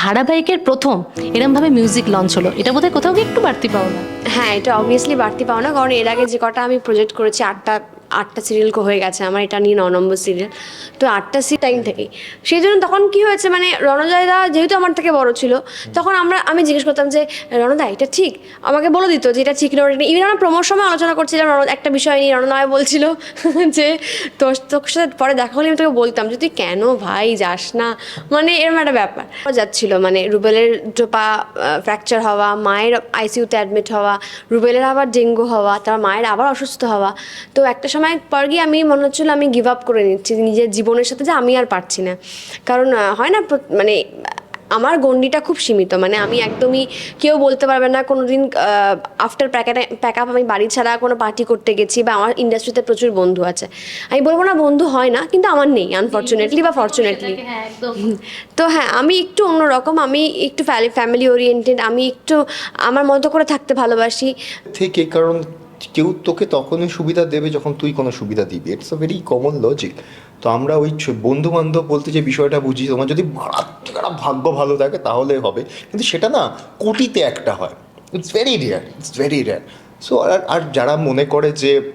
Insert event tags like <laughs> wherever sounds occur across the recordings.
ধারাবাহিকের প্রথম এরমভাবে মিউজিক লঞ্চ হলো। এটা বোধহয় কোথাও একটু বাড়তি পাও না হ্যাঁ এটা অবভিয়াসলি বাড়তি পাও না কারণ এর আগে যে কটা আমি প্রজেক্ট করেছি, আটটা আটটা সিরিয়াল হয়ে গেছে, আমার এটা নিয়ে ন নম্বর সিরিয়াল তো আটটা সি টাইম থেকেই। সেই জন্য তখন কি হয়েছে মানে রণজয়দা যেহেতু আমার থেকে বড় ছিল, তখন আমরা, আমি জিজ্ঞেস করতাম যে, রণদা, এটা ঠিক? আমাকে বলে দিত যে, এটা ঠিক না, ওটা ইভেন আমরা প্রমোর সময় আলোচনা করছিলাম একটা বিষয় নিয়ে রণদয় বলছিল <laughs> যে, তোর তোর সাথে পরে দেখা হলে আমি তোকে বলতাম যে, তুই কেন ভাই যাস না? মানে এরকম একটা ব্যাপার। যাচ্ছিল মানে রুবেলের দুটো পা ফ্র্যাকচার হওয়া, মায়ের আইসিইউতে অ্যাডমিট হওয়া, রুবেলের আবার ডেঙ্গু হওয়া, তার মায়ের আবার অসুস্থ হওয়া। তো একটা সময় পর গিয়ে আমি মনে হচ্ছিল আমি গিভ আপ করে নিচ্ছি নিজের জীবনের সাথে যে আমি আর পারছি না। কারণ হয় না মানে আমার গণ্ডিটা খুব সীমিত মানে আমি একদমই কেউ বলতে পারবে না কোনো দিন আফটার প্যাক আপ আমি বাড়ি ছাড়া কোনো পার্টি করতে গেছি বা আমার ইন্ডাস্ট্রিতে প্রচুর বন্ধু আছে। আমি বলব না বন্ধু হয় না কিন্তু আমার নেই আনফর্চুনেটলি বা ফর্চুনেটলি হ্যাঁ তো হ্যাঁ আমি একটু অন্যরকম আমি একটু ফ্যামিলি ওরিয়েন্টেড আমি একটু আমার মতো করে থাকতে ভালোবাসি। থেকে কারণ কেউ তোকে তখনই সুবিধা দেবে যখন তুই কোনো সুবিধা দিবি। It's a very common logic তো আমরা ওই বন্ধু বান্ধব বলতে যে বিষয়টা বুঝি, তোমার যদি মারাত্মক ভাগ্য ভালো থাকে তাহলে হবে। কিন্তু সেটা না, কোটিতে একটা হয়। It's very rare it's very rare so আর আর যারা মনে করে যে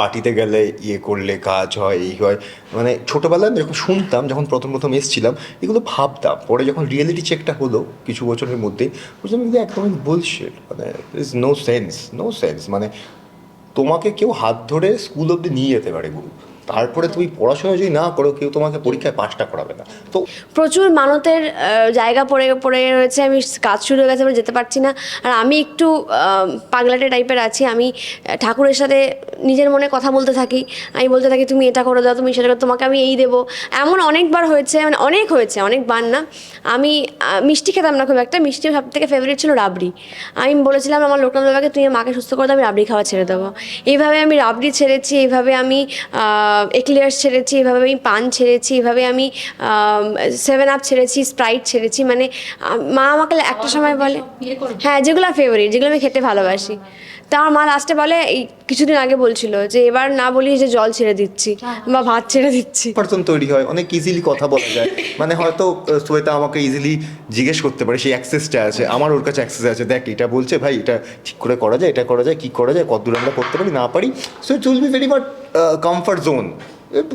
পার্টিতে গেলে ইয়ে করলে কাজ হয়, এই হয়। মানে ছোটোবেলায় যখন শুনতাম, যখন প্রথম প্রথম এসেছিলাম, এগুলো ভাবতাম। পরে যখন রিয়েলিটি চেকটা হলো কিছু বছরের মধ্যেই বুঝলাম এগুলো একদমই বুলশিট মানে is no sense no sense মানে তোমাকে কেউ হাত ধরে স্কুল অবধি নিয়ে যেতে পারে, গুরু। তারপরে তুমি পড়াশোনা যদি না করো, কেউ তোমাকে পরীক্ষায় পাশটা করাবে না। তো প্রচুর মানতের জায়গা পড়ে পড়ে রয়েছে। আমি কাজ শুরু হয়ে গেছে, আমি যেতে পারছি না। আর আমি একটু পাগলাটে টাইপের আছি। আমি ঠাকুরের সাথে নিজের মনে কথা বলতে থাকি। আমি বলতে থাকি তুমি এটা করে দাও তুমি সেটা করো তোমাকে আমি এই দেবো। এমন অনেকবার হয়েছে মানে অনেক হয়েছে অনেকবার না। আমি মিষ্টি খেতাম না খুব একটা। মিষ্টি সব থেকে ফেভারিট ছিল রাবড়ি। আমি বলেছিলাম আমার লোকনাথ বাবাকে তুমি মাকে সুস্থ করে দাও আমি রাবড়ি খাওয়া ছেড়ে দেবো। এইভাবে আমি রাবড়ি ছেড়েছি এইভাবে আমি এক্লিয়ার্স ছেড়েছি এইভাবে আমি পান ছেড়েছি এইভাবে আমি সেভেন আপ ছেড়েছি স্প্রাইট ছেড়েছি। মানে মা আমাকে একটা সময় বলে হ্যাঁ যেগুলো ফেভারিট যেগুলো আমি খেতে ভালোবাসি। তা আমার মা লাস্টে বলে এই কিছুদিন আগে বলছিল যে এবার না বলি যে জল ছেড়ে দিচ্ছি বা ভাত ছেড়ে দিচ্ছি। <laughs> পার্সন তৈরি হয় অনেক ইজিলি কথা বলা যায়। মানে হয়তো সোয়েতা শ্বেতা আমাকে ইজিলি জিজ্ঞেস করতে পারে সেই অ্যাক্সেসটা আছে আমার ওর কাছে অ্যাক্সেস আছে। দেখ এটা বলছে ভাই এটা ঠিক করে করা যায় এটা করা যায় কি করা যায় কত দূর আমরা করতে পারি না পারি? So it will be very much comfort zone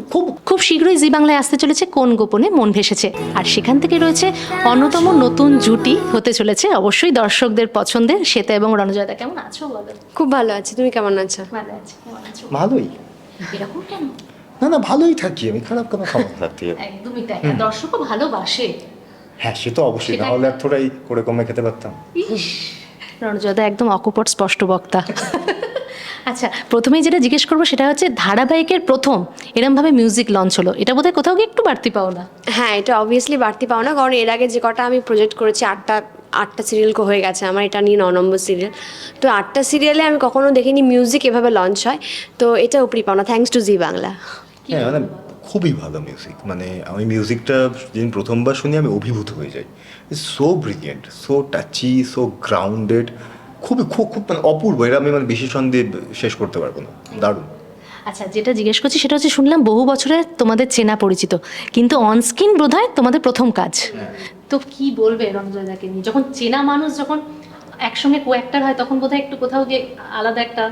খুব খুব শীঘ্রই জি বাংলায় আসতে চলেছে কোন গোপনে মন ভেসেছে। আর সেখান থেকে রয়েছে অন্যতম নতুন জুটি হতে চলেছে অবশ্যই দর্শকদের পছন্দের শ্বেতা এবং রণজয়দা কেমন আছো বলো? খুব ভালো আছি তুমি কেমন আছো? ভালো আছি ভালোই। এরকম কেন? না না ভালোই থাকি আমি খারাপ কেন খারাপ থাকতে একদমই তাই দর্শকও ভালোবাসে। হ্যাঁ সে তো অবশ্যই। তাহলে আর থোড়াই করে কমে খেতে পারতাম। রণজয়দা একদম অকপট স্পষ্ট বক্তা। <laughs> আচ্ছা প্রথমেই যেটা জিজ্ঞেস করব সেটা হচ্ছে ধারাবাহিকের প্রথম এরমভাবে মিউজিক লঞ্চ হলো। এটা বোধহয় কোথাও গিয়ে একটু বাড়তি পাও না। হ্যাঁ এটা অবভিয়াসলি বাড়তি পাও না কারণ এর আগে যে কটা আমি প্রজেক্ট করেছি আটটা আটটা সিরিয়াল হয়ে গেছে। আমার এটা নিয়ে ন নম্বর সিরিয়াল তো আটটা সিরিয়ালে আমি কখনো দেখিনি মিউজিক এভাবে লঞ্চ হয়। তো এটা উপরি পাও না থ্যাংকস টু জি বাংলা হ্যাঁ মানে খুবই ভালো মিউজিক মানে আমি মিউজিকটা যেদিন প্রথমবার শুনি আমি অভিভূত হয়ে যাই। So brilliant so touchy so grounded খুবই খুব খুব মানে অপূর্ব। এটা আমি মানে বিশেষণ দিয়ে শেষ করতে পারব না। দারুণ। আচ্ছা যেটা জিজ্ঞেস করছি সেটা হচ্ছে শুনলাম বহু বছরের তোমাদের চেনা পরিচিত কিন্তু অনস্ক্রিন বোধহয় তোমাদের প্রথম কাজ। তো কি বলবে রণজয়দাকে নিয়ে? যখন চেনা মানুষ যখন একসঙ্গে কো অ্যাক্টার হয় তখন বোধহয় একটু কোথাও গিয়ে আলাদা একটা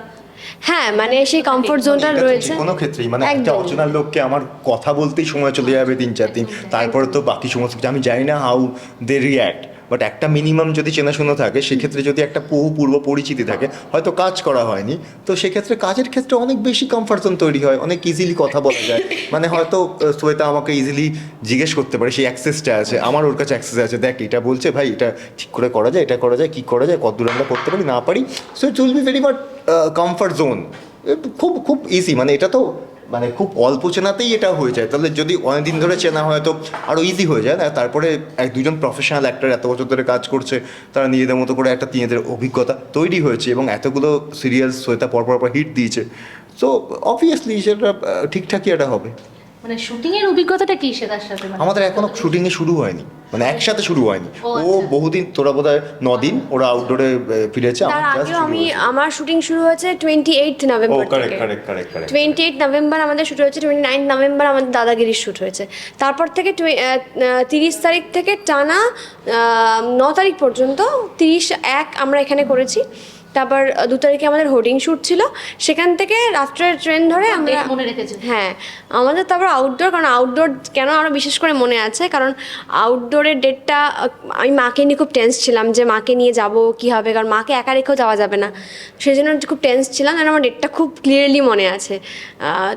হ্যাঁ মানে সেই কমফোর্ট জোনটা রয়েছে। কোনো ক্ষেত্রেই মানে একটা একদম। অচেনা লোককে আমার কথা বলতেই সময় চলে যাবে তিন চার দিন। তারপরে তো বাকি সমস্ত কিছু আমি জানি না হাউ দে রিয়্যাক্ট বাট একটা মিনিমাম যদি চেনাশোনা থাকে, সেক্ষেত্রে যদি একটা বহু পূর্ব পরিচিতি থাকে, হয়তো কাজ করা হয়নি, তো সেক্ষেত্রে কাজের ক্ষেত্রে অনেক বেশি কমফর্ট জোন তৈরি হয়, অনেক ইজিলি কথা বলা যায়। মানে হয়তো শ্বেতা আমাকে ইজিলি জিজ্ঞেস করতে পারে, সেই অ্যাক্সেসটা আছে, আমার ওর কাছে অ্যাক্সেস আছে, দেখ এটা বলছে, ভাই এটা ঠিক করে করা যায়, এটা করা যায়, কি করা যায় কত দূর আমরা করতে পারি, না পারি। So it will be very much comfort zone খুব খুব ইজি মানে এটা তো মানে খুব অল্প চেনাতেই এটা হয়ে যায়। তাহলে যদি অনেকদিন ধরে চেনা হয় তো আরও ইজি হয়ে যায় না? তারপরে এক দুজন প্রফেশনাল অ্যাক্টার এত বছর ধরে কাজ করছে, তারা নিজেদের মতো করে একটা নিজেদের অভিজ্ঞতা তৈরি হয়েছে এবং এতগুলো সিরিয়ালস শ্রোতা পরপর পর হিট দিয়েছে। তো অবভিয়াসলি সেটা ঠিকঠাকই এটা হবে। মানে শুটিং এর অভিজ্ঞতাটা কি সেটার সাথে? মানে? আমাদের এখনও শুটিং এ শুরু হয়নি। মানে একসাথে শুরু হয়নি। ও, আচ্ছা। বহুদিন তোরা বোধ হয় নদিন ওরা আউটডোরে ফিরেছে তার আমার আগেও আমি আমার শুটিং শুরু হয়েছে twenty eight November twenty eight November আমাদের শুট হয়েছে টোয়েন্টি নাইন নভেম্বর আমাদের দাদাগিরির শ্যুট হয়েছে। তারপর থেকে তিরিশ তারিখ থেকে টানা ন তারিখ পর্যন্ত তিরিশ এক আমরা এখানে করেছি। তারপর দু তারিখে আমাদের হোর্ডিং শ্যুট ছিল। সেখান থেকে রাত্রের ট্রেন ধরে আমরা মনে হ্যাঁ আমাদের তারপর আউটডোর কারণ আউটডোর কেন আরও বিশেষ করে মনে আছে? কারণ আউটডোরের ডেটটা আমি মাকে নিয়ে খুব টেন্স ছিলাম যে মাকে নিয়ে যাব কি হবে? কারণ মাকে একা রেখেও যাওয়া যাবে না। সেই জন্য খুব টেন্স ছিলাম আর আমার ডেটটা খুব ক্লিয়ারলি মনে আছে।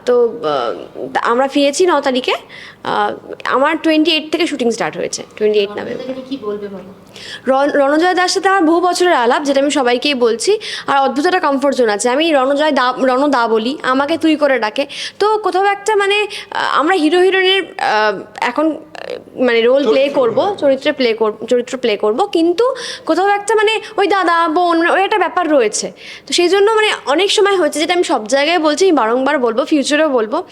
তো আমরা ফিরেছি ন তারিখে। আমার টোয়েন্টি এইট থেকে শুটিং স্টার্ট হয়েছে twenty eight November Ran- Ranjoy দার সাথে আমার বহু বছরের আলাপ যেটা আমি সবাইকেই বলছি। আর অদ্ভুত একটা কমফোর্ট জোন আছে। আমি রণজয় দা, রণ দা বলি, আমাকে তুই করে ডাকে। তো কোথাও একটা মানে আমরা হিরো হিরোইনের এখন মানে রোল প্লে করব চরিত্রে প্লে করব চরিত্র প্লে করব কিন্তু কোথাও একটা মানে ওই দাদা বোন ওই একটা ব্যাপার রয়েছে। তো সেই জন্য মানে অনেক সময় হয়েছে যেটা আমি সব জায়গায় বলছি আমি বারংবার বলব ফিউচারেও বলব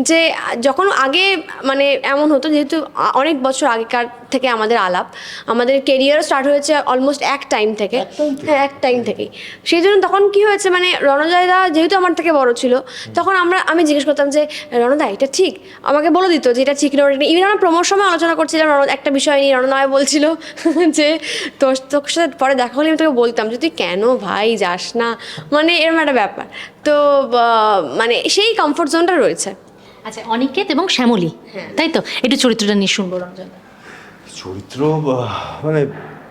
যে যখন আগে মানে এমন হতো যেহেতু অনেক বছর আগেকার থেকে আমাদের আলাপ আমাদের কেরিয়ার স্টার্ট হয়েছে অলমোস্ট এক টাইম থেকে। হ্যাঁ এক টাইম থেকেই। সেই জন্য তখন কি হয়েছে মানে রণজয় দা যেহেতু আমার থেকে বড় ছিল তখন আমরা আমি জিজ্ঞেস করতাম যে রণদা এটা ঠিক? আমাকে বলে দিত যে এটা ঠিক না ইভেন আমরা প্রমোর সময় আলোচনা করছিলাম রণ একটা বিষয় নিয়ে রণদয় বলছিল <laughs> যে তোর তোর সাথে পরে দেখা হলে আমি তোকে বলতাম যে তুই কেন ভাই যাস না? মানে এরম একটা ব্যাপার। তো মানে সেই কমফোর্ট জোনটা রয়েছে। আচ্ছা অনিকেত এবং শ্যামলী হ্যাঁ। তাই তো? একটু চরিত্রটা নিয়ে শুনব রঞ্জন চরিত্র বা, মানে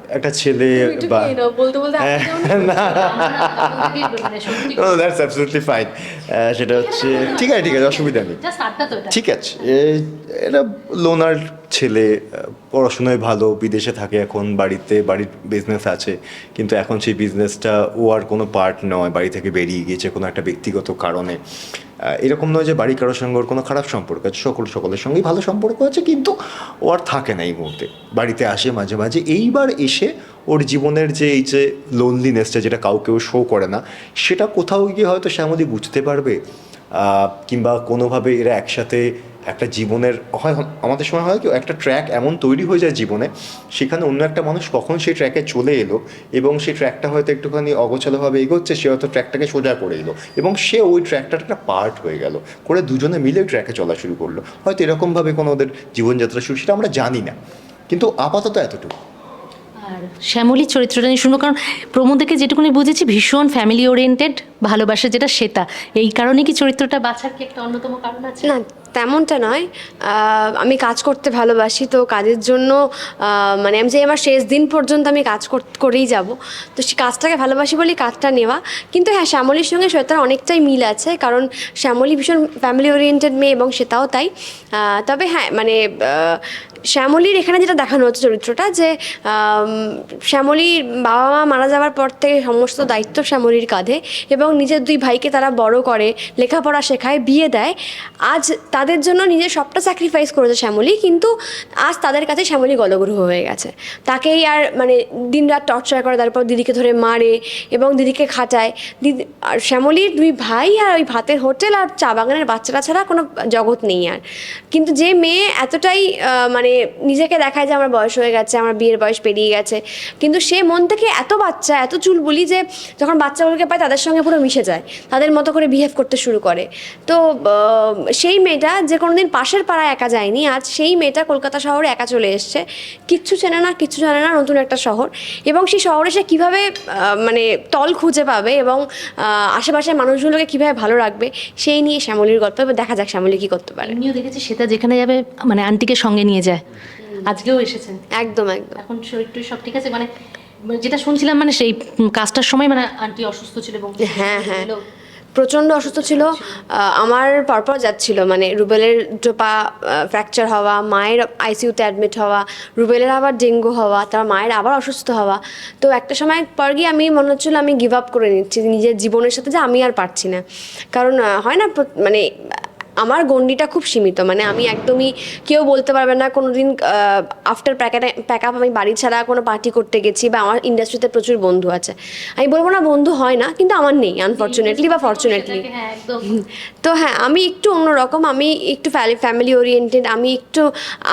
একটা ছেলে বা বলতে হ্যাঁ, সেটা হচ্ছে ঠিক আছে ঠিক আছে অসুবিধা নেই। জাস্ট আড্ডা তো এটা। ঠিক আছে এ- এরা লোনার ছেলে পড়াশোনায় ভালো, বিদেশে থাকে এখন, বাড়িতে, বাড়ির বিজনেস আছে, কিন্তু এখন সেই বিজনেসটা ও আর কোনো পার্ট নয়, বাড়ি থেকে বেরিয়ে গিয়েছে কোনো একটা ব্যক্তিগত কারণে। এরকম নয় যে বাড়ির কারোর সঙ্গে ওর কোনো খারাপ সম্পর্ক আছে, সকল, সকলের সঙ্গেই ভালো সম্পর্ক আছে, কিন্তু ও আর থাকে না এই মুহূর্তে। বাড়িতে আসে মাঝে মাঝে, এইবার এসে ওর জীবনের যে এই যে লোনলিনেসটা যেটা কাউকেও শো করে না, সেটা কোথাও গিয়ে হয়তো শ্যামলী বুঝতে পারবে কিংবা কোনোভাবে এরা একসাথে একটা জীবনের হয় আমাদের সময় হয় কি একটা ট্র্যাক এমন তৈরি হয়ে যায় জীবনে সেখানে অন্য একটা মানুষ কখন সেই ট্র্যাকে চলে এলো এবং সেই ট্র্যাকটা হয়তো একটুখানি অগোছালোভাবে এগোচ্ছে সে হয়তো ট্র্যাকটাকে সোজা করে এলো এবং সে ওই ট্র্যাকটার একটা পার্ট হয়ে গেল। করে দুজনে মিলে ট্র্যাকে চলা শুরু করল। হয়তো এরকমভাবে কোনো ওদের জীবনযাত্রা শুরু সেটা আমরা জানি না। কিন্তু আপাতত এতটুকু। আর শ্যামলীর চরিত্রটা নিয়ে শুনব কারণ প্রমো থেকে যেটুকুনি বুঝেছি ভীষণ ফ্যামিলি ওরিয়েন্টেড ভালোবাসা যেটা সেটা। এই কারণে কি চরিত্রটা বাছার কি একটা অন্যতম কারণ আছে? না তেমনটা নয়। আমি কাজ করতে ভালোবাসি, তো কাজের জন্য মানে আমি যে আমার শেষ দিন পর্যন্ত আমি কাজ কর- করেই যাব। তো সে কাজটাকে ভালোবাসি বলেই কাজটা নেওয়া। কিন্তু হ্যাঁ শ্যামলির সঙ্গে শ্বেতার অনেকটাই মিল আছে, কারণ শ্যামলি ভীষণ ফ্যামিলি ওরিয়েন্টেড মেয়ে এবং সেটাও তাই। তবে হ্যাঁ মানে শ্যামলীর এখানে যেটা দেখানো হচ্ছে চরিত্রটা, যে শ্যামলীর বাবা মা মারা যাওয়ার পর থেকে সমস্ত দায়িত্ব শ্যামলীর কাঁধে এবং নিজের দুই ভাইকে তারা বড় করে, লেখাপড়া শেখায়, বিয়ে দেয়। আজ তাদের জন্য নিজের সবটা স্যাক্রিফাইস করেছে শ্যামলী, কিন্তু আজ তাদের কাছে শ্যামলী গলগ্রহ হয়ে গেছে। তাকেই আর মানে দিনরাত টর্চার করে, তারপর দিদিকে ধরে মারে এবং দিদিকে খাটায়। দিদি, আর শ্যামলীর দুই ভাই আর ওই ভাতের হোটেল আর চা বাগানের বাচ্চারা ছাড়া কোনো জগৎ নেই আর। কিন্তু যে মেয়ে এতটাই মানে নিজেকে দেখায় যে আমার বয়স হয়ে গেছে, আমার বিয়ের বয়স পেরিয়ে গেছে। কিন্তু সে মন থেকে এত বাচ্চা, এত চুলবুলি যে যখন বাচ্চাগুলোকে পায় তাদের সঙ্গে পুরো মিশে যায়, তাদের মতো করে বিহেভ করতে শুরু করে। তো সেই মেয়েটা যে কোনোদিন পাশের পাড়ায় একা যায়নি, আজ সেই মেয়েটা কলকাতা শহরে একা চলে এসছে। কিচ্ছু চেনে না, কিচ্ছু জানে না নতুন একটা শহর। এবং সেই শহরে সে কীভাবে মানে তল খুঁজে পাবে এবং আশেপাশের মানুষগুলোকে কীভাবে ভালো রাখবে, সেই নিয়ে শ্যামলীর গল্প এবার দেখা যাক শ্যামলী কী করতে পারে। এমনিও দেখেছি, সেটা যেখানে যাবে মানে আন্টিকে সঙ্গে নিয়ে যায়। আজকেও এসেছেন। একদম একদম। এখন সব ঠিক আছে? মানে যেটা শুনছিলাম মানে সেই কাজটার সময় মানে আন্টি অসুস্থ ছিল এবং হ্যাঁ হ্যাঁ। প্রচণ্ড অসুস্থ ছিল। আমার পরপর যাচ্ছিল মানে রুবেলের দুটো পা ফ্র্যাকচার হওয়া মায়ের আইসিইউতে অ্যাডমিট হওয়া রুবেলের আবার ডেঙ্গু হওয়া তার মায়ের আবার অসুস্থ হওয়া। তো একটা সময় পর গিয়ে আমি মনে হচ্ছিল আমি গিভ আপ করে নিচ্ছি নিজের জীবনের সাথে যে আমি আর পারছি না। কারণ হয় না মানে আমার গণ্ডিটা খুব সীমিত মানে আমি একদমই কেউ বলতে পারবে না কোনো দিন আফটার প্যাকেট প্যাক আপ আমি বাড়ি ছাড়া কোনো পার্টি করতে গেছি বা আমার ইন্ডাস্ট্রিতে প্রচুর বন্ধু আছে। আমি বলব না বন্ধু হয় না কিন্তু আমার নেই আনফর্চুনেটলি বা ফর্চুনেটলি হ্যাঁ তো হ্যাঁ আমি একটু অন্যরকম আমি একটু ফ্যামিলি ওরিয়েন্টেড আমি একটু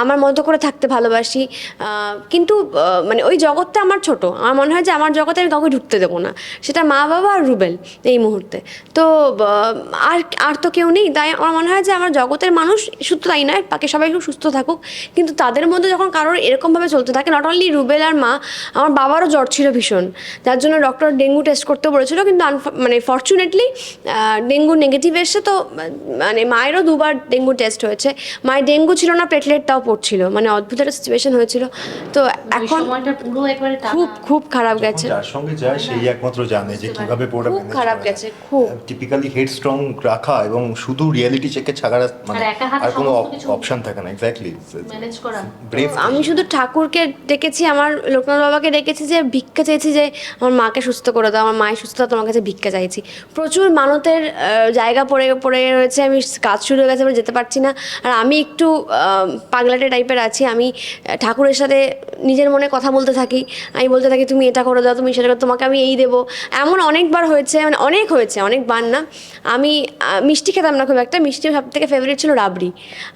আমার মতো করে থাকতে ভালোবাসি কিন্তু মানে ওই জগৎটা আমার ছোট আমার মনে হয় যে আমার জগতে আমি কাউকে ঢুকতে দেবো না সেটা মা বাবা আর রুবেল এই মুহূর্তে। তো আর আর তো কেউ নেই তাই আমার মনে হয় যে আমার জগতের মানুষ শুধু তাই নয় বাকি সবাই খুব সুস্থ থাকুক। কিন্তু তাদের মধ্যে যখন কারোর এরকমভাবে চলতে থাকে নট অনলি রুবেল আর মা আমার বাবারও জ্বর ছিল ভীষণ। যার জন্য ডক্টর ডেঙ্গু টেস্ট করতে বলেছিল কিন্তু মানে ফর্চুনেটলি ডেঙ্গু নেগেটিভ এসছে তো মানে মায়েরও দুবার ডেঙ্গু টেস্ট হয়েছে। মায়ের ডেঙ্গু ছিল না প্লেটলেটটাও পড়ছিল মানে অদ্ভুত একটা সিচুয়েশন হয়েছিল। তো এখন এখন সময়টা পুরো একবারে টানা। খুব খুব খারাপ গেছে। যার সঙ্গে যায় সেই একমাত্র জানে যে কীভাবে খারাপ গেছে, খুব। টিপিক্যালি হেড স্ট্রং রাখা এবং শুধু রিয়েলিটি চেকে ছাড়া মানে আর কোনো অপশন থাকে না এক্স্যাক্টলি আমি শুধু ঠাকুরকে ডেকেছি আমার লোকনাথ বাবাকে ডেকেছি যে ভিক্ষা চাইছি যে আমার মাকে সুস্থ করে দাও আমার মায়ের সুস্থতা তোমার কাছে ভিক্ষা চাইছি। প্রচুর মানতের জায়গা পড়ে পড়ে রয়েছে আমি কাজ শুরু হয়ে গেছে এবার যেতে পারছি না। আর আমি একটু পাগলাটে টাইপের আছি আমি ঠাকুরের সাথে নিজের মনে কথা বলতে থাকি আমি বলতে থাকি তুমি এটা করে দাও তুমি সেটা করো তোমাকে আমি এই দেবো। এমন অনেকবার হয়েছে মানে অনেক হয়েছে অনেকবার না। আমি মিষ্টি খেতাম না খুব একটা মিষ্টি সব থেকে ফেভারিট ছিল রাবড়ি।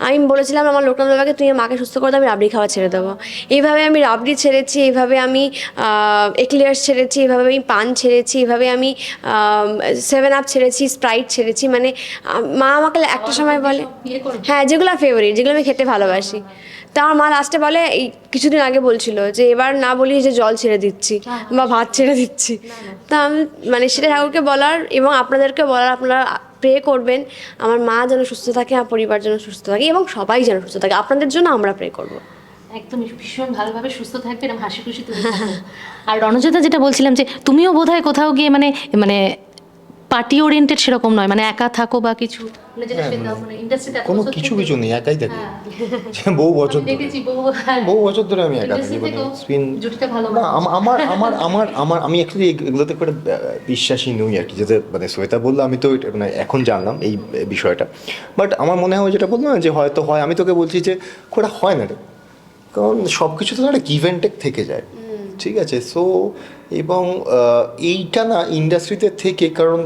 আমি বলেছিলাম আমার লোকনাথ বাবাকে তুমি মাকে সুস্থ করে দাও আমি রাবড়ি খাওয়া ছেড়ে দেবো। এইভাবে আমি রাবড়ি ছেড়েছি এইভাবে আমি এক্লিয়ার্স ছেড়েছি এইভাবে আমি পান ছেড়েছি এইভাবে আমি সেভেন আপ ছেড়েছি স্প্রাইট ছেড়েছি। মানে মা আমাকে একটা সময় বলে হ্যাঁ যেগুলো ফেভারিট যেগুলো আমি খেতে ভালোবাসি। তা আমার মা লাস্টে বলে এই কিছুদিন আগে বলছিল যে এবার না বলি যে জল ছেড়ে দিচ্ছি বা ভাত ছেড়ে দিচ্ছি। তা আমি মানে সেটা ঠাকুরকে বলার এবং আপনাদেরকে বলার আপনারা প্রে করবেন, আমার মা যেন সুস্থ থাকে, আমার পরিবার যেন সুস্থ থাকে এবং সবাই যেন সুস্থ থাকে। আপনাদের জন্য আমরা প্রে করব। একদম, ভীষণ ভালোভাবে সুস্থ থাকবেন হাসি খুশি আর রণজিতা যেটা বলছিলাম যে, তুমিও বোধহয় কোথাও গিয়ে মানে মানে পার্টি ওরিয়েন্টেড সেরকম নয় মানে একা থাকো বা কিছু। মানে যেটা সেটা মানে ইন্ডাস্ট্রিতে কোনো কিছু কিছু নেই একাই থাকি। বহু বছর ধরে। বহু হ্যাঁ। বহু বছর ধরে আমি একা থাকি মানে স্পিন না আমার আমার আমার আমার আমি অ্যাকচুয়ালি এগুলোতে করে বিশ্বাসী নই আর কি যেটা মানে শ্বেতা বলল আমি তো এটা মানে এখন জানলাম এই বিষয়টা। বাট আমার মনে হয় যেটা বললাম না যে হয়তো হয় আমি তোকে বলছি যে ওটা হয় না রে। কারণ সব কিছু তো একটা গিভ অ্যান্ড টেক থেকে যায়। ঠিক আছে সো এবং এইটা না ইন্ডাস্ট্রিতে থেকে, কারণ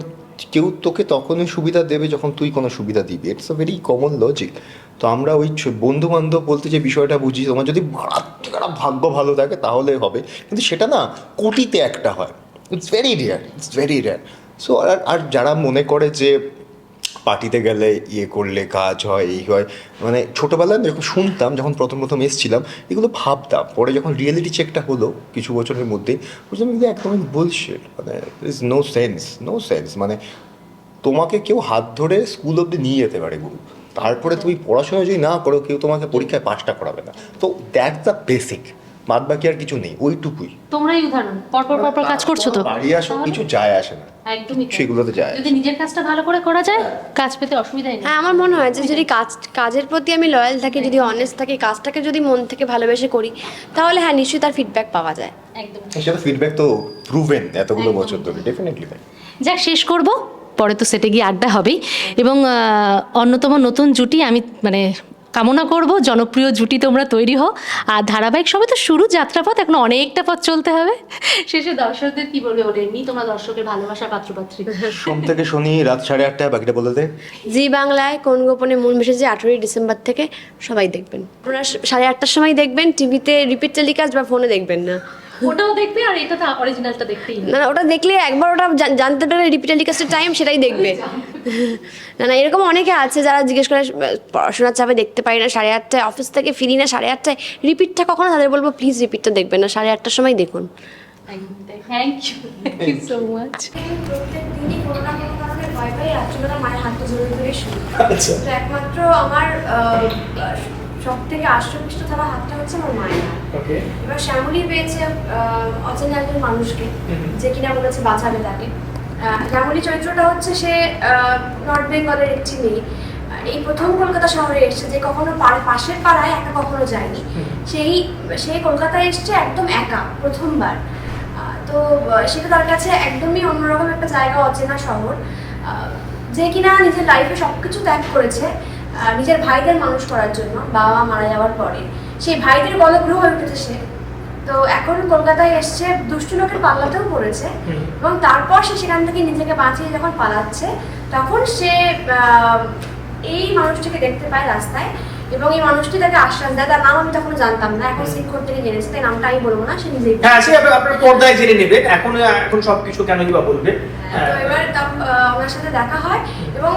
কেউ তোকে তখনই সুবিধা দেবে যখন তুই কোনো সুবিধা দিবি। It's a very common logic তো আমরা ওই বন্ধু বান্ধব বলতে যে বিষয়টা বুঝি, তোমার যদি মারাত্মক ভাগ্য ভালো থাকে তাহলে হবে। কিন্তু সেটা না কোটিতে একটা হয়। It's very rare it's very rare so আর আর যারা মনে করে যে পার্টিতে গেলে ইয়ে করলে কাজ হয়, এই হয়। মানে ছোটোবেলায় যখন শুনতাম, যখন প্রথম প্রথম এসেছিলাম, এগুলো ভাবতাম। পরে যখন রিয়েলিটি চেকটা হলো কিছু বছরের মধ্যেই বুঝলাম যে একদমই বুলশিট মানে is no sense no sense মানে তোমাকে কেউ হাত ধরে স্কুল অবধি নিয়ে যেতে পারে, গুরু। তারপরে তুমি পড়াশোনা যদি না করো, কেউ তোমাকে পরীক্ষায় পাশটা করাবে না। তো দ্যাটস দ্য বেসিক বাদ বাকি আর কিছু নেই ওইটুকুই। তোমরাই উদাহরণ পরপর পরপর কাজ করছ তো? বাড়ি আসো কিছু যায় আসে না। একদমই সেগুলোতে যায় যদি নিজের কাজটা ভালো করে করা যায় কাজ পেতে অসুবিধা নেই। হ্যাঁ আমার মনে হয় যে যদি কাজ কাজের প্রতি আমি লয়াল থাকি যদি অনেস্ট থাকি কাজটাকে যদি মন থেকে ভালোবেসে করি তাহলে হ্যাঁ নিশ্চয়ই তার ফিডব্যাক পাওয়া যায়। একদম। সেটা ফিডব্যাক তো প্রুভেন এতগুলো বছর ধরে ডেফিনেটলি তাই। যাক শেষ করব। পরে তো সেটে গিয়ে আড্ডা হবেই। এবং অন্যতম নতুন জুটি আমি মানে কামনা করব জনপ্রিয় জুটি তোমরা তৈরি হও। আর ধারাবাহিক সবে তো শুরু যাত্রাপথ এখন অনেকটা পথ চলতে হবে। শেষে দর্শকদের কি বলবে ওটা এমনি তোমরা দর্শকের ভালোবাসা পাত্রপাত্রী। সোম থেকে শনি রাত সাড়ে আটটায় বাকিটা বলে দে। জি বাংলায় কোন গোপনে মন মিশেছে আঠেরোই ডিসেম্বর থেকে সবাই দেখবেন। আপনারা সাড়ে আটটার সময় দেখবেন টিভিতে রিপিট টেলিকাস্ট বা ফোনে দেখবেন না। ওটাও দেখবে আর এটা তো অরিজিনালটা দেখতেই না না ওটা দেখলে একবার ওটা জানতে পারলে রিপিট টেলিকাস্টের টাইম সেটাই দেখবে। না না এরকম অনেকে আছে যারা জিজ্ঞেস করে পড়াশোনার চাপে দেখতে পারি না সাড়ে আটটায় অফিস থেকে ফিরি না সাড়ে আটটায় রিপিটটা কখনো? তাদের বলব প্লিজ রিপিটটা দেখবেন না সাড়ে আটটার সময় দেখুন। Thank you thank you so much মায়ের হাতটা ধরে শুনি আচ্ছা। একমাত্র আমার সব থেকে আশ্রমিষ্ট থাকা হাতটা হচ্ছে আমার মায়ের হাত। এবার শ্যামলী পেয়েছে অচেনা একজন মানুষকে যে কিনা বলেছে বাঁচাবে তাকে। শ্যামলী চরিত্রটা হচ্ছে সে নর্থ বেঙ্গলের একটি মেয়ে। এই প্রথম কলকাতা শহরে এসেছে যে কখনো পাশের পাড়ায় একা কখনো যায়নি। সেই সে কলকাতায় এসছে একদম একা প্রথমবার। তো সেটা তার কাছে একদমই অন্যরকম একটা জায়গা অচেনা শহর। যে কিনা নিজের লাইফে সব কিছু ত্যাগ করেছে নিজের ভাইদের মানুষ করার জন্য বাবা মারা যাওয়ার পরে। সেই ভাইদের গলগ্রহ হয়ে উঠেছে সে। তো এখন কলকাতায় এসছে দুষ্টু লোকের পাল্লাতেও পড়েছে এবং তারপর সে সেখান থেকে নিজেকে বাঁচিয়ে যখন পালাচ্ছে তখন সে এই মানুষটিকে দেখতে পায় রাস্তায় এবং এই মানুষটি তাকে আশ্বাস দেয়। তার নাম আমি তখন জানতাম না এখন শিক্ষক থেকে জেনেছে তাই নামটা আমি বলব না সে নিজেই হ্যাঁ সে আপনার পর্দায় জেনে নেবেন এখন এখন সবকিছু কেনই বা বলবে? হ্যাঁ, তো এবার তা- আহ, ওনার সাথে দেখা হয়। এবং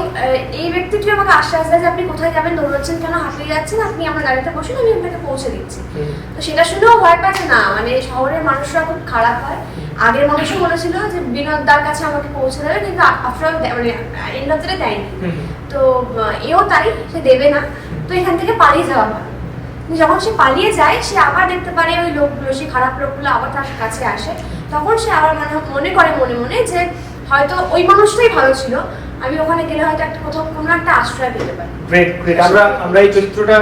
এই ব্যক্তিটি আমাকে আশ্বাস দেয় যে আপনি কোথায় যাবেন দৌড়াচ্ছেন কেন হাঁপিয়ে যাচ্ছেন আপনি আমার গাড়িতে বসুন আমি আপনাকে পৌঁছে দিচ্ছি। তো সেটা শুনেও ভয় পাচ্ছে না মানে শহরের মানুষরা খুব খারাপ হয়। আগের মানুষও বলেছিল যে বিনোদ দার কাছে আমাকে পৌঁছে দেবে কিন্তু আফটার মানে এন্ড অফ দ্য দেয়নি। তো এও তাই সে দেবে না। তো এখান থেকে পালিয়ে যাওয়া হয়। যখন সে পালিয়ে যায় সে আবার দেখতে পারে ওই লোকগুলো সেই খারাপ লোকগুলো আবার তার কাছে আসে। তখন সে আবার মনে মনে করে মনে মনে যে হয়তো ওই মানুষটাই ভালো ছিল আমি ওখানে গেলে হয়তো একটা কোথাও কোনো একটা আশ্রয় পেতে পারি। গ্রেট গ্রেট আমরা আমরা এই চরিত্রটা,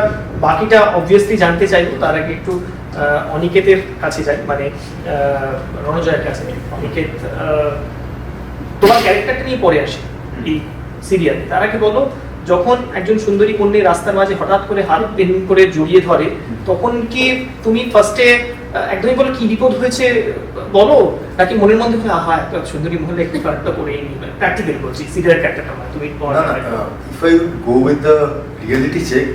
বাকিটা অবভিয়াসলি জানতে চাইব, তার আগে একটু অনিকেতের কাছে যাই মানে রণজয়ের কাছে। অনিকেত তোমার ক্যারেক্টারটা নিয়ে পরে আসে, এই সিরিয়াল তার আগে বলো, যখন একজন সুন্দরী কন্যা রাস্তার মাঝে হঠাৎ করে হাত পেন করে জড়িয়ে ধরে, তখন কি তুমি ফার্স্টে একদমই বলে কি বিপদ হয়েছে বলো? নাকি মনের মধ্যে করে, আহা একটা সুন্দরী মহলে একটু কাটটা করে প্র্যাকটিক্যাল বলছি সিরিয়াল ক্যারেক্টারটা মানে তুমি if I go with the reality check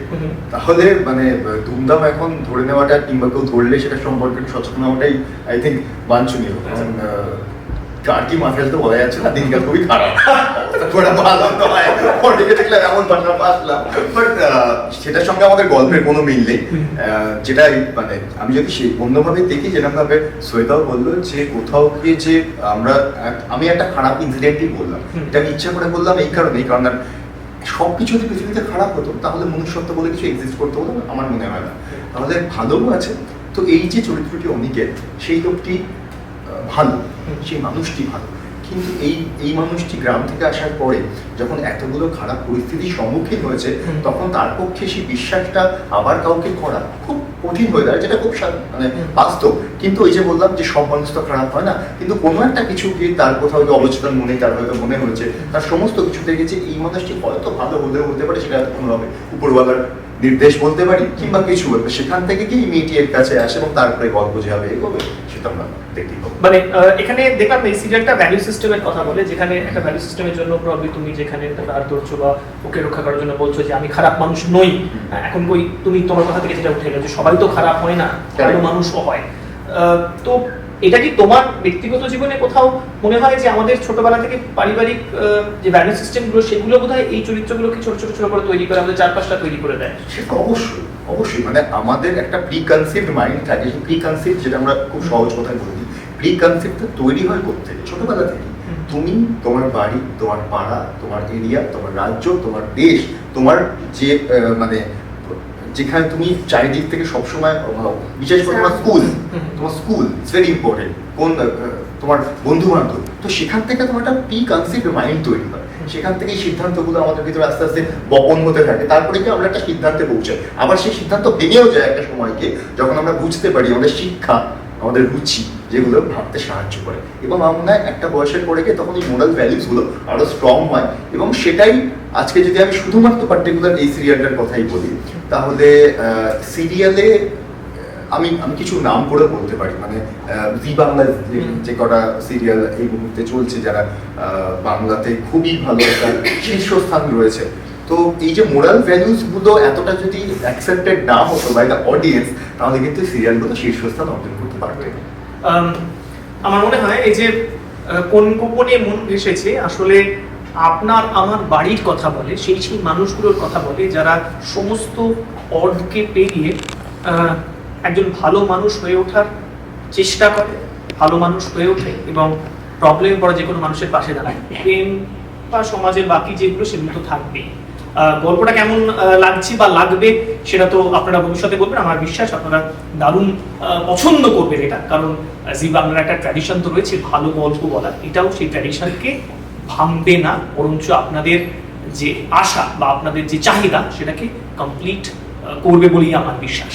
তাহলে মানে দুমদাম এখন ধরে নেওয়াটা কিংবা কেউ ধরলে সেটা সম্পর্কে সচেতন হওয়াটাই আই থিঙ্ক বাঞ্ছনীয়। আহ, কার কি মাথায় তো বলা যাচ্ছে না দিনকাল খুবই খারাপ। ওটা ভালো নয়। অনেকে দেখলাম এমন বাট সেটার সঙ্গে আমাদের গল্পের কোনো মিল নেই। যেটা মানে আমি যদি সে অন্যভাবে দেখি যেরকম ভাবে শ্বেতাও বলল যে কোথাও গিয়ে যে আমরা আমি একটা খারাপ ইনসিডেন্টই বললাম। এটা আমি ইচ্ছা করে বললাম এই কারণেই কারণ সব কিছু যদি পৃথিবীতে খারাপ হতো তাহলে মনুষ্যত্ব বলে কিছু এক্সিস্ট করতে হতো আমার মনে হয় না। তাহলে ভালোও আছে। তো এই যে চরিত্রটি অনিকেত সেই লোকটি ভালো সেই মানুষটি ভালো। কিন্তু এই এই মানুষটি গ্রাম থেকে আসার পরে যখন এতগুলো খারাপ পরিস্থিতির সম্মুখীন হয়েছে তখন তার পক্ষে সেই বিশ্বাসটা আবার কাউকে করা খুব কঠিন হয়ে দাঁড়ায় যেটা খুব মানে বাস্তব। কিন্তু ওই যে বললাম যে সব মানুষ তো খারাপ হয় না? কিন্তু কোনো একটা কিছু গিয়ে তার কোথাও যে অবচেতন মনে তার হয়তো মনে হয়েছে। তার সমস্ত কিছু যে এই মানুষটি হয়তো ভালো হলেও হতে পারে সেটা কোনোভাবে উপরওয়ালার নির্দেশ বলতে পারি কিংবা কিছু বলবে। সেখান থেকে কি মেয়েটি এর কাছে আসে এবং তারপরে গল্প যেভাবে এগোবে সেটা আমরা মানে এখানে দেখলাম এই সিরিয়ালটা ভ্যালু সিস্টেমের কথা বলে যেখানে একটা ভ্যালু সিস্টেমের জন্য প্রবলি তুমি যেখানে তার ধরছো বা ওকে রক্ষা করার জন্য বলছো যে আমি খারাপ মানুষ নই। এখন ওই তুমি তোমার কথা থেকে যেটা উঠে এলো যে সবাই তো খারাপ হয় না ভালো মানুষও হয়। তো এটা কি তোমার ব্যক্তিগত জীবনে কোথাও মনে হয় যে আমাদের ছোটবেলা থেকে পারিবারিক যে ভ্যালু সিস্টেমগুলো সেগুলো বোধহয় এই চরিত্রগুলোকে ছোট ছোট ছোট করে তৈরি করে আমাদের চারপাশটা তৈরি করে দেয়? সেটা অবশ্যই অবশ্যই। মানে আমাদের একটা প্রি কনসেপ্ট মাইন্ড থাকে প্রি কনসেপ্ট যেটা আমরা খুব সহজ কথায় বলে প্রি কনসেপ্টটা তৈরি হয় থেকে? ছোটবেলা থেকে। তুমি তোমার বাড়ি তোমার পাড়া তোমার এরিয়া তোমার রাজ্য তোমার দেশ তোমার যে মানে যেখানে তুমি চারিদিক থেকে সবসময় বিশেষ করে তোমার স্কুল তোমার স্কুল ইটস ভেরি ইম্পর্টেন্ট কোন তোমার বন্ধু বান্ধব তো সেখান থেকে তোমার একটা প্রি কনসেপ্ট মাইন্ড তৈরি হয়? সেখান থেকে সিদ্ধান্তগুলো আমাদের ভিতরে আস্তে আস্তে বপন হতে থাকে। তারপরে কি আমরা একটা সিদ্ধান্তে পৌঁছাই? আবার সেই সিদ্ধান্ত ভেঙেও যায় একটা সময়কে যখন আমরা বুঝতে পারি আমাদের শিক্ষা আমাদের রুচি, যেগুলো ভাবতে সাহায্য করে। এবং আমরা একটা বয়সের পরে গিয়ে তখন এই মোরাল ভ্যালুসগুলো আরও স্ট্রং হয়। এবং সেটাই আজকে যদি আমি শুধুমাত্র পার্টিকুলার এই সিরিয়ালটার কথাই বলি, তাহলে সিরিয়ালে আমি আমি কিছু নাম করে বলতে পারি। মানে জি বাংলা যে- কটা সিরিয়াল এই মুহূর্তে চলছে, যারা বাংলাতে খুবই ভালো একটা শীর্ষস্থান রয়েছে। তো এই যে মোরাল ভ্যালুসগুলো এতটা যদি অ্যাকসেপ্টেড না হতো বাই দ্য অডিয়েন্স তাহলে কিন্তু শীর্ষস্থান শীর্ষস্থান অর্জন করতে পারবে। আমার মনে হয় এই যে কোন গোপনে মন ভেসেছে, আসলে আপনার আমার বাড়ির কথা বলে, সেই সেই মানুষগুলোর কথা বলে, যারা সমস্ত অর্ধকে পেরিয়ে একজন ভালো মানুষ হয়ে ওঠার চেষ্টা করে, ভালো মানুষ হয়ে ওঠে এবং প্রবলেমে পড়া যে কোনো মানুষের পাশে দাঁড়ায়, প্রেম বা সমাজের বাকি যেগুলো সেগুলো তো থাকবেই। গল্পটা কেমন লাগছে বা লাগবে সেটা তো আপনারা ভবিষ্যতে বলবেন। আমার বিশ্বাস আপনারা দারুণ পছন্দ করবেন এটা। কারণ জি বাংলার একটা ট্র্যাডিশন তো রয়েছে, ভালো গল্প বলা এটাও সেই ট্র্যাডিশনকে ভাঙবে না, বরঞ্চ আপনাদের যে আশা বা আপনাদের যে চাহিদা, সেটাকে কমপ্লিট করবে বলেই আমার বিশ্বাস।